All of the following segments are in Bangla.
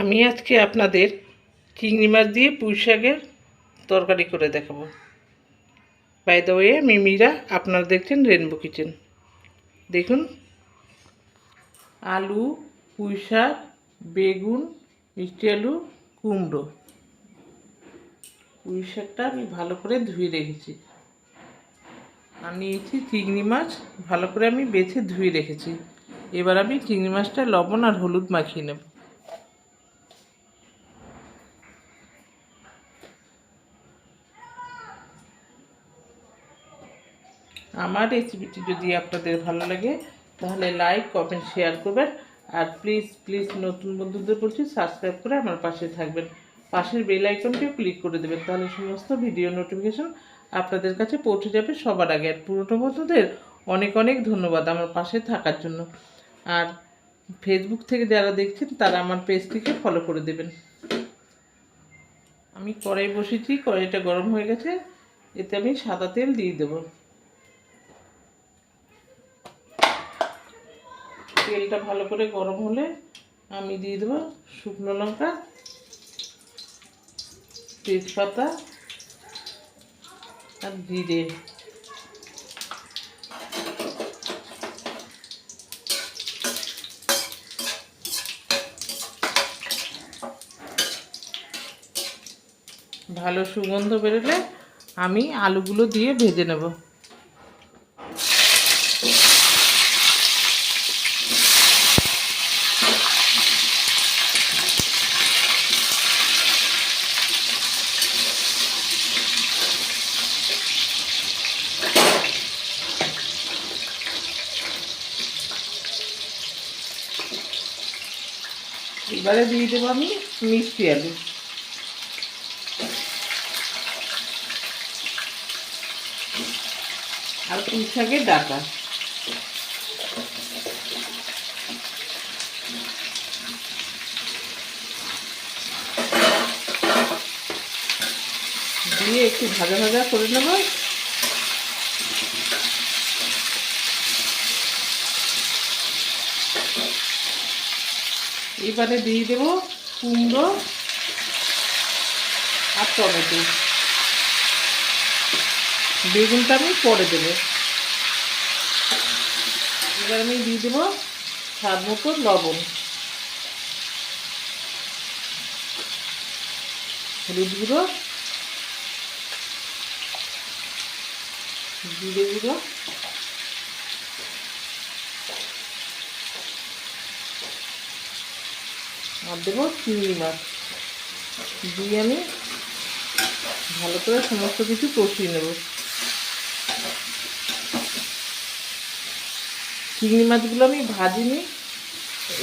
আমি আজকে আপনাদের চিংড়ি মাছ দিয়ে পুঁই শাকের তরকারি করে দেখাবো। বাই দ্য ওয়ে মিমিরা আপনারা দেখছেন রেনবো কিচেন দেখুন। আলু, পুঁই শাক, বেগুন, মিষ্টি আলু, কুমড়ো। পুঁই শাকটা আমি ভালো করে ধুয়ে রেখেছি। আর নিয়েছি চিংড়ি মাছ, ভালো করে আমি বেছে ধুয়ে রেখেছি। এবার আমি চিংড়ি মাছটা লবণ আর হলুদ মাখিয়ে নেব। আমার রেসিপিটি যদি আপনাদের ভালো লাগে, তাহলে লাইক কমেন্ট শেয়ার করবেন। আর প্লিজ প্লিজ নতুন বন্ধুদের বলছি সাবস্ক্রাইব করে আমার পাশে থাকবেন। পাশের বেল আইকনটিও ক্লিক করে দেবেন, তাহলে সমস্ত ভিডিও নোটিফিকেশন আপনাদের কাছে পৌঁছে যাবে সবার আগে। আর পুরনো বন্ধুদের অনেক অনেক ধন্যবাদ আমার পাশে থাকার জন্য। আর ফেসবুক থেকে যারা দেখছেন, তারা আমার পেজটিকে ফলো করে দেবেন। আমি কড়াই বসেছি, কড়াইটা গরম হয়ে গেছে, এতে আমি সাদা তেল দিয়ে দেবো। তেলটা ভালো করে গরম হলে আমি দিয়ে দেবো শুকনো লঙ্কা, তেজপাতা আর জিরে। ভালো সুগন্ধ বেরোলে আমি আলুগুলো দিয়ে ভেজে নেব। এবারে দিয়ে দেবো আমি মিষ্টি আলু। আর পুঁই ডাটা। দিয়ে একটু ভাজা ভাজা করে নেব। এবারে দিয়ে দেব কুমড়ো আর টমেটো। বেগুনটা আমি পরে দেবো। এবার আমি দিয়ে দেবো স্বাদ মতো লবণ। হলুদ গুঁড়ো। জিরে গুঁড়ো। আর দেবো চিংড়ি মাছ। দিয়ে আমি ভালো করে সমস্ত কিছু কষিয়ে নেব। চিংড়ি মাছগুলো আমি ভাজিনি,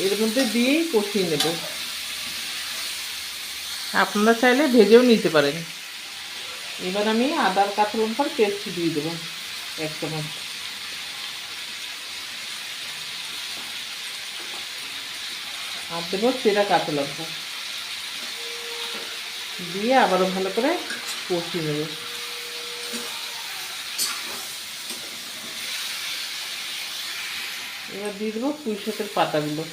এর মধ্যে দিয়েই কষিয়ে নেব। আপনারা চাইলে ভেজেও নিতে পারেন। এবার আমি আদার কাঁচা লঙ্কার পেস্ট দিয়ে দেবো, এক চামচ। আর দেবো সেটা কাঁচা লঙ্কা। দিয়ে আবারও ভালো করে কষিয়ে নেব। এবার দিয়ে দেবো পুঁই পাতাগুলো।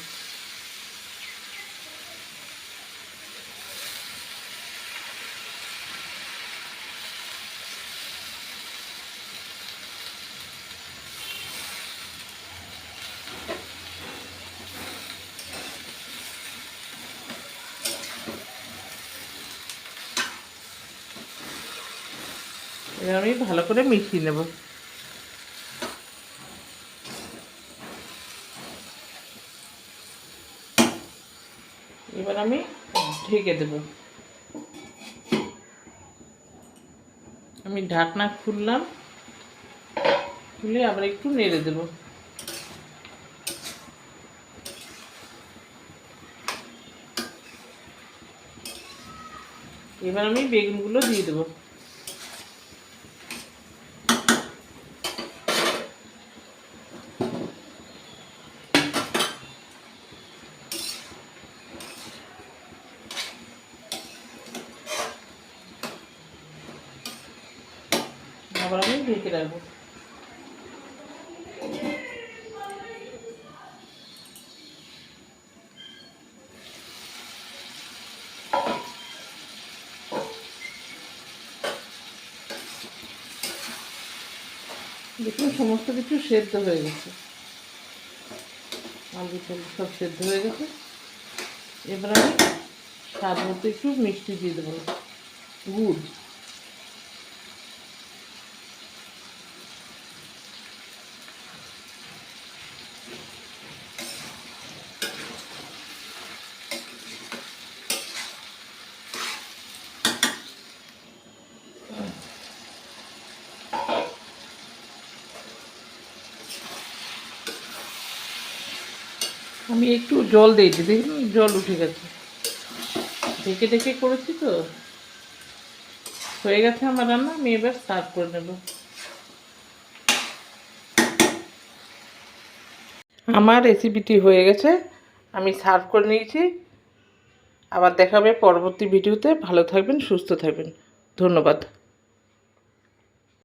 এবার আমি ভালো করে মিশিয়ে নেব। এবার আমি ঢেকে দেব। আমি ঢাকনা খুললাম, খুলে আবার একটু নেড়ে দেব। এবার আমি বেগুনগুলো দিয়ে দেবো। আবার আমি ঢেকে রাখব। দেখুন, সমস্ত কিছু সেদ্ধ হয়ে গেছে। আলু টালু সব সেদ্ধ হয়ে গেছে। এবার আমি স্বাদ মতো একটু মিষ্টি দিয়ে দেবো। গুড়। আমি একটু জল দিয়েছি দেখুন জল উঠে গেছে। ঢেকে ঢেকে করেছি তো। হয়ে গেছে আমার রান্না, আমি এবার সার্ভ করে নেব। আমার রেসিপিটি হয়ে গেছে, আমি সার্ভ করে নিয়েছি। আবার দেখাবে পরবর্তী ভিডিওতে। ভালো থাকবেন, সুস্থ থাকবেন। ধন্যবাদ।